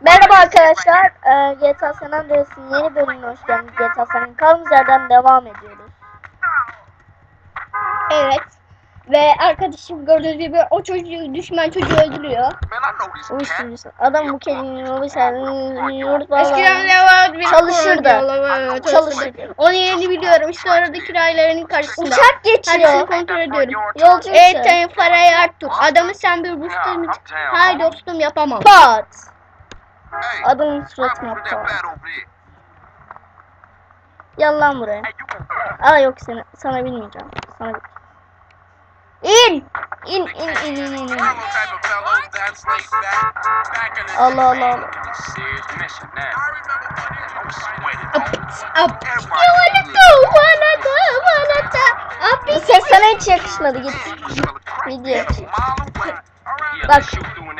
Merhaba arkadaşlar. Ee, GTA San Andreas'ın yeni bölümüne hoş geldiniz. GTA San'ın kaldığımız yerden devam ediyoruz. Evet. Ve arkadaşım gördüğünüz gibi o çocuğu düşman çocuğu öldürüyor. Uyuşturucusu. Adam bu kelimeyi o sen yurt Eskiden ne vardı? Bir Çalışırdı. Çalışırdı. Çalışırdı. Onun yerini biliyorum. İşte oradaki rayların karşısında. Uçak Hepsini geçiyor. kontrol ediyorum. Yolcu Evet uçağı. sen parayı arttır. Adamı sen bir down. Hayır dostum yapamam. Pat. Adamın suratına happened to that pat. bat over there? Gel lan buraya. Aa yok seni. Sana bilmeyeceğim. Sana bil- İn. İn in in in in. in. Allah Allah. Allah. It's a serious mission now. I'm sweating. Up. Everybody Yuvarlak bana da bana da. Abi Bu ses sana hiç yakışmadı git. Video. Bak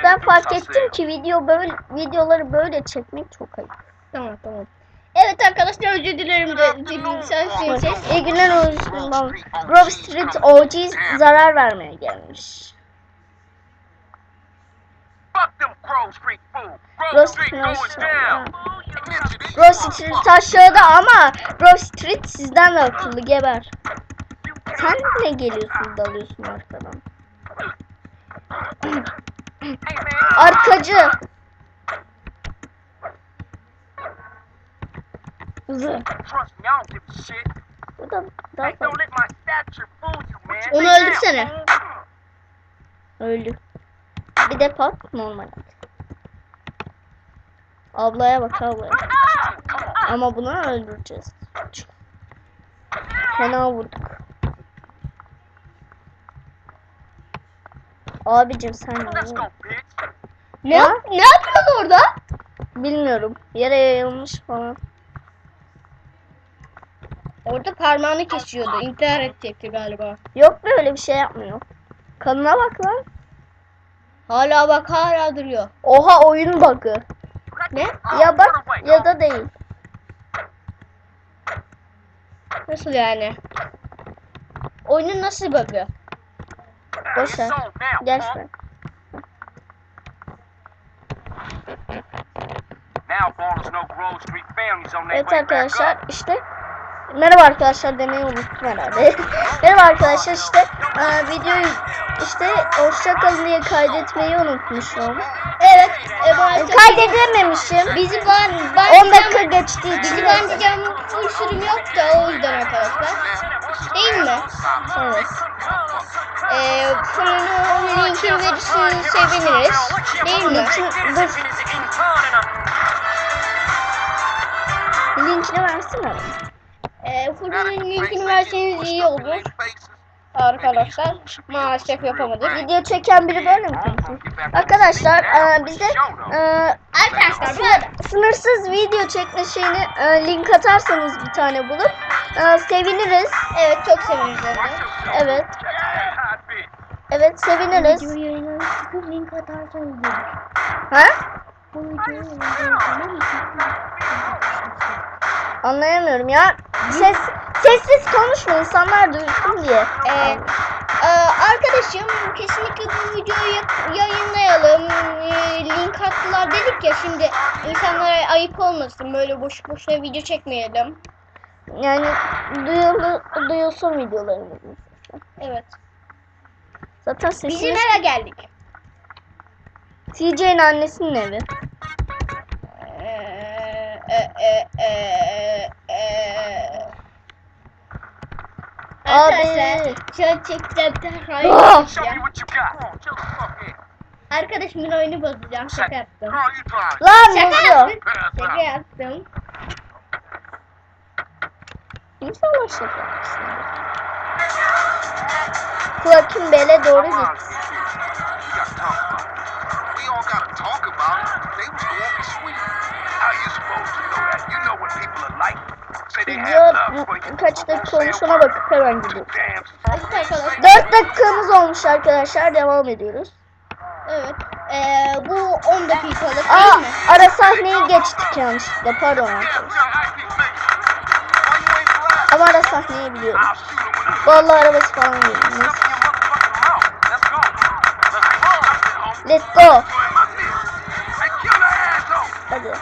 ben fark ettim ki video böyle videoları böyle çekmek çok ayıp. Tamam tamam. Evet arkadaşlar özür dilerim de sen ses. İyi günler olsun. Grove Street OG zarar vermeye gelmiş. Grove Street. Grove Street aşağıda ama Grove Street sizden de akıllı geber. Sen ne geliyorsun dalıyorsun arkadan? Arkacı. Hızlı. Bu da daha fazla. Onu öldürsene. Öldü. Bir de pat normal. Ablaya bak ablaya. Ama bunu öldüreceğiz. Fena vurduk. Abicim sen ne? Ne, Ha? ne yapıyorsun orada? Bilmiyorum. Yere yayılmış falan. Orada parmağını kesiyordu. İntihar edecekti galiba. Yok böyle bir şey yapmıyor. Kanına bak lan. Hala bak hala duruyor. Oha oyun bug'ı. Ne? Ya bak ya da değil. Nasıl yani? Oyunun nasıl bug'ı? Boş ver. On their Evet arkadaşlar işte merhaba arkadaşlar demeyi unuttum herhalde. merhaba arkadaşlar işte e, videoyu işte hoşça kalın diye kaydetmeyi unutmuşum. Evet. E, E, kaydedememişim. bizi ban, 10 dakika için. Bizi banlayacağım sürüm yok da o yüzden arkadaşlar. Değil mi? Evet. Ee, bunun linkini verirseniz seviniriz. Değil mi? Dur. Linkini versene. Ee, Furkan'ın linkini verseniz iyi olur. Arkadaşlar maalesef yapamadık. Video çeken biri böyle mi? Arkadaşlar e, bize e, Arkadaşlar bu sınırsız video çekme şeyini e, link atarsanız bir tane bulup e, seviniriz. evet çok seviniriz de. Evet. Evet seviniriz. link atarsanız Ha? bu videoyu Anlayamıyorum ya. Ses sessiz konuşma insanlar duysun diye. Ee, e, arkadaşım kesinlikle bu videoyu ya- yayınlayalım. Ee, link attılar dedik ya şimdi insanlara ayıp olmasın. Böyle boş boşuna video çekmeyelim. Yani duyulu, duyulsun videolarımız. Evet. Zaten Bizim sesimiz eve geldik. TJ'nin annesinin evi. Ee, e, e, e. Arkadaşlar. Arkadaşımın oyunu bozacağım. Şaka yaptım. Lan Şaka yaptım. Şaka yaptım. İnşallah şaka. Clark'ın bele doğru git. We gotta talk about it. We all gotta talk about it. They was gonna be sweet. How you supposed to know that? You know what people are like. Say they have love Video kaç dakika olmuş ona bakıp hemen gidiyoruz. Damn. Evet arkadaşlar. 4 dakikamız olmuş arkadaşlar. Devam ediyoruz. Evet. Ee, bu 10 dakikalık değil Aa mi? ara sahneyi geçtik yanlışlıkla. Pardon arkadaşlar. Ama ara sahneyi biliyorum. Vallahi arabası falan yok. Let's go. Hadi.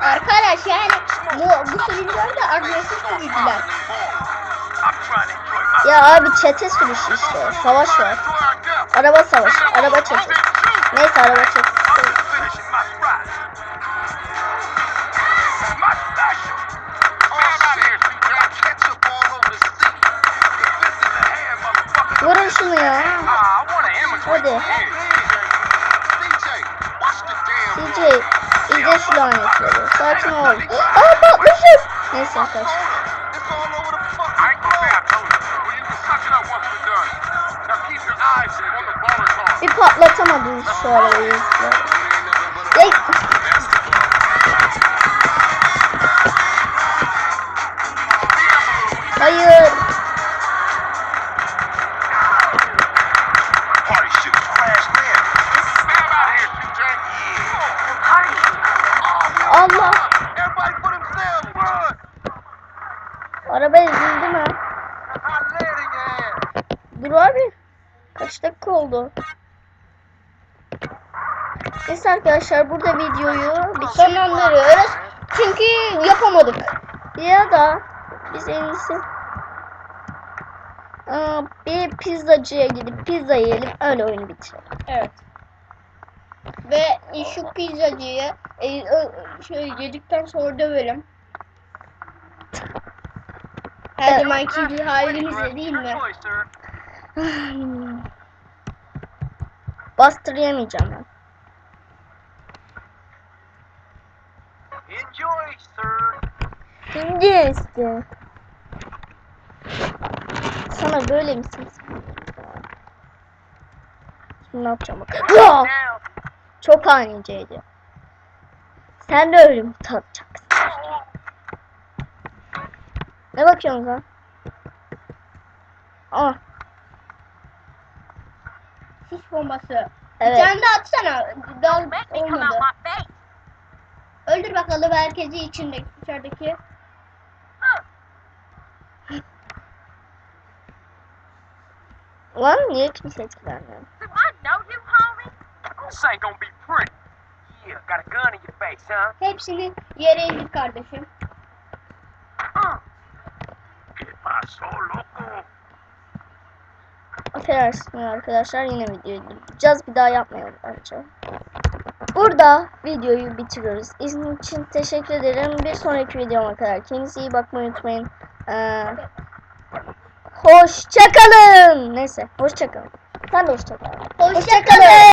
Arkadaş yani bu, bu sürücüler de agresif sürücüler. Ya abi çete sürüşü işte. Savaş var. Araba savaşı. Araba çete. Neyse araba çete. here. DJ, you just learn it for this. That's not. Oh, but this is. Yes, I got the They let someone do short of these. Like. Allah. Araba ezildi mi? Dur abi. Kaç dakika oldu? Neyse arkadaşlar burada videoyu Sonlandırıyoruz. Çünkü yapamadık. ya da biz en iyisi aa, bir pizzacıya gidip pizza yiyelim öyle oyunu bitirelim. Evet. Ve şu pizzacıyı e, şey yedikten sonra dövelim. Her zamanki bir halimizle değil mi? Bastır yemeyeceğim ben. Enjoy, sir. Şimdi işte. Sana böyle mi ses? Şimdi ne yapacağım bak. Çok aniceydi. Sen de öyle mi tadacaksın? Ne bakıyorsun lan? Aa, Sis bombası. evet. Tane de atsana. Dal olmadı. Öldür bakalım herkesi içindeki içerideki. Lan niye kimse etkilenmiyor? This ain't gonna be pretty. Yeah, got a gun in your face, huh? Hepsini yere indir kardeşim. ¿Qué pasó, loco? Affedersiniz arkadaşlar yine videoyu durduracağız. Bir daha yapmayalım bence. Burada videoyu bitiriyoruz. İznin için teşekkür ederim. Bir sonraki videoma kadar kendinize iyi bakmayı unutmayın. Ee, hoşçakalın. Neyse hoşçakalın. Sen de hoşçakal. Hoşçakalın.